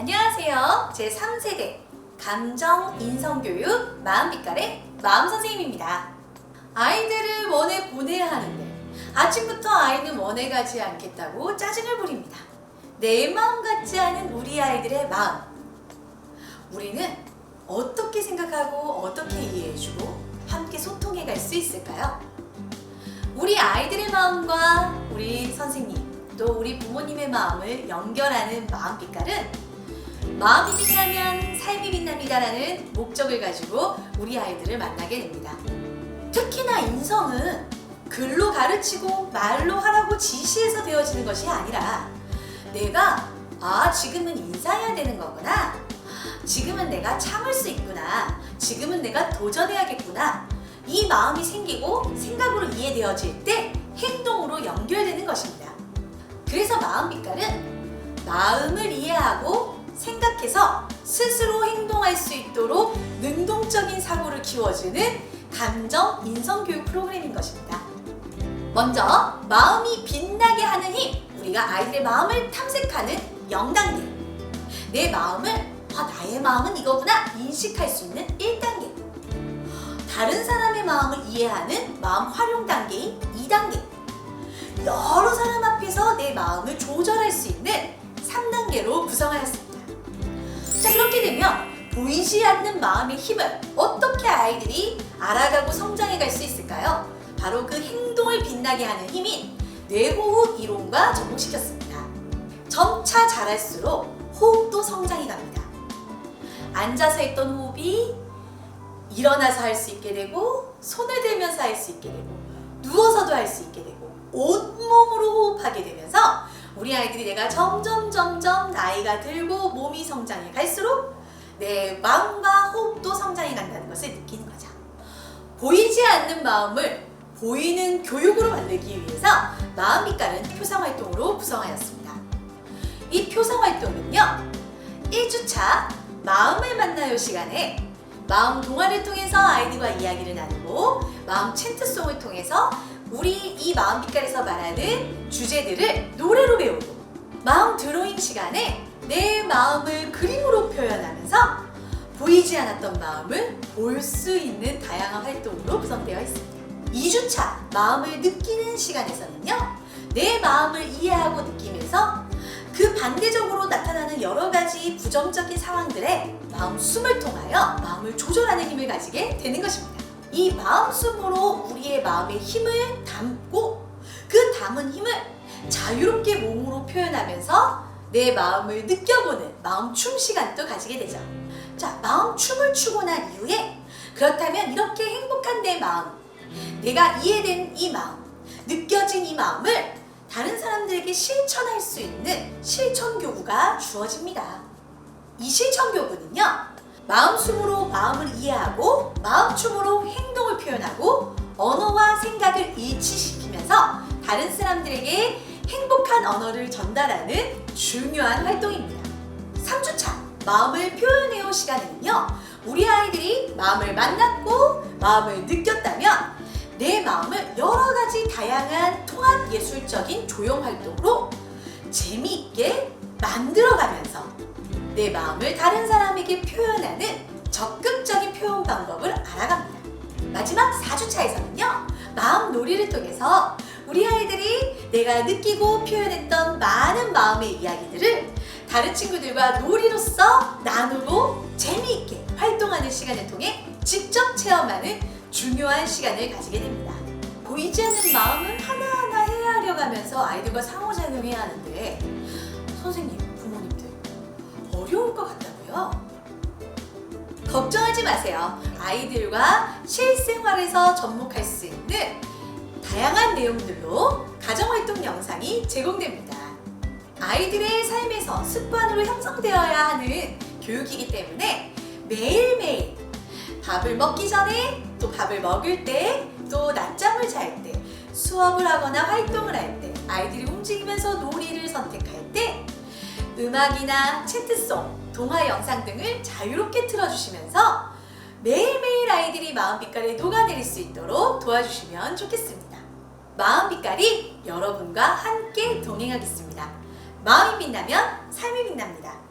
안녕하세요. 제3세대 감정 인성교육 마음빛깔의 마음선생님입니다. 아이들을 원에 보내야 하는데 아침부터 아이는 원에 가지 않겠다고 짜증을 부립니다. 내 마음 같지 않은 우리 아이들의 마음. 우리는 어떻게 생각하고 어떻게 이해해주고 함께 소통해 갈 수 있을까요? 우리 아이들의 마음과 우리 선생님 또 우리 부모님의 마음을 연결하는 마음빛깔은 마음이 빛나면 삶이 빛납니다라는 목적을 가지고 우리 아이들을 만나게 됩니다. 특히나 인성은 글로 가르치고 말로 하라고 지시해서 되어지는 것이 아니라 내가 아 지금은 인사해야 되는 거구나 지금은 내가 참을 수 있구나 지금은 내가 도전해야겠구나 이 마음이 생기고 생각으로 이해되어질 때 행동으로 연결되는 것입니다. 그래서 마음 빛깔은 마음을 이해하고 생각해서 스스로 행동할 수 있도록 능동적인 사고를 키워주는 감정 인성 교육 프로그램인 것입니다. 먼저 마음이 빛나게 하는 힘 우리가 아이들의 마음을 탐색하는 0단계 내 마음을 아, 나의 마음은 이거구나 인식할 수 있는 1단계 다른 사람의 마음을 이해하는 마음 활용 단계인 2단계 여러 사람 앞에서 내 마음을 조절할 수 있는 3단계로 구성하였습니다. 되면 보이지 않는 마음의 힘을 어떻게 아이들이 알아가고 성장해 갈 수 있을까요? 바로 그 행동을 빛나게 하는 힘인 뇌호흡 이론과 접목시켰습니다. 점차 자랄수록 호흡도 성장해 갑니다. 앉아서 했던 호흡이 일어나서 할 수 있게 되고 손을 들면서 할 수 있게 되고 누워서도 할 수 있게 되고 온몸으로 호흡하게 되면서 우리 아이들이 내가 점점 점점 나이가 들고 몸이 성장해 갈수록 내 마음과 호흡도 성장해 간다는 것을 느끼는 거죠. 보이지 않는 마음을 보이는 교육으로 만들기 위해서 마음 빛깔은 표상 활동으로 구성하였습니다. 이 표상 활동은요. 1주차 마음을 만나요 시간에 마음 동화를 통해서 아이들과 이야기를 나누고 마음 챈트송을 통해서 우리 이 마음 빛깔에서 말하는 주제들을 노래로 배우고 마음 드로잉 시간에 내 마음을 그림으로 표현하면서 보이지 않았던 마음을 볼 수 있는 다양한 활동으로 구성되어 있습니다. 2주차 마음을 느끼는 시간에서는요. 내 마음을 이해하고 느끼면서 그 반대적으로 나타나는 여러 가지 부정적인 상황들에 마음 숨을 통하여 마음을 조절하는 힘을 가지게 되는 것입니다. 이 마음 숨으로 우리의 마음의 힘을 담고 그 담은 힘을 자유롭게 몸으로 표현하면서 내 마음을 느껴보는 마음 춤 시간도 가지게 되죠. 자, 마음 춤을 추고 난 이후에 그렇다면 이렇게 행복한 내 마음, 내가 이해된 이 마음, 느껴진 이 마음을 다른 사람들에게 실천할 수 있는 실천 교구가 주어집니다. 이 실천 교구는요, 마음 숨으로 마음을 이해하고 마음 춤으로 생각을 일치시키면서 다른 사람들에게 행복한 언어를 전달하는 중요한 활동입니다. 3주차 마음을 표현해요 시간에는요, 우리 아이들이 마음을 만났고 마음을 느꼈다면 내 마음을 여러 가지 다양한 통합 예술적인 조형 활동으로 재미있게 만들어가면서 내 마음을 다른 사람에게 표현하는 적극적인 표현 방법을 알아갑니다. 마지막 4주차에서는요, 마음 놀이를 통해서 우리 아이들이 내가 느끼고 표현했던 많은 마음의 이야기들을 다른 친구들과 놀이로서 나누고 재미있게 활동하는 시간을 통해 직접 체험하는 중요한 시간을 가지게 됩니다. 보이지 않는 마음을 하나하나 헤아려 가면서 아이들과 상호작용해야 하는데 선생님, 부모님들 어려울 것 같다고요? 걱정하지 마세요. 아이들과 실생활에서 접목할 수 있는 다양한 내용들로 가정활동 영상이 제공됩니다. 아이들의 삶에서 습관으로 형성되어야 하는 교육이기 때문에 매일매일 밥을 먹기 전에 또 밥을 먹을 때 또 낮잠을 잘 때 수업을 하거나 활동을 할 때 아이들이 움직이면서 놀이를 선택할 때 음악이나 채트송, 동화 영상 등을 자유롭게 틀어주시면서 매일매일 아이들이 마음 빛깔에 녹아내릴 수 있도록 도와주시면 좋겠습니다. 마음 빛깔이 여러분과 함께 동행하겠습니다. 마음이 빛나면 삶이 빛납니다.